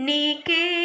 నీకే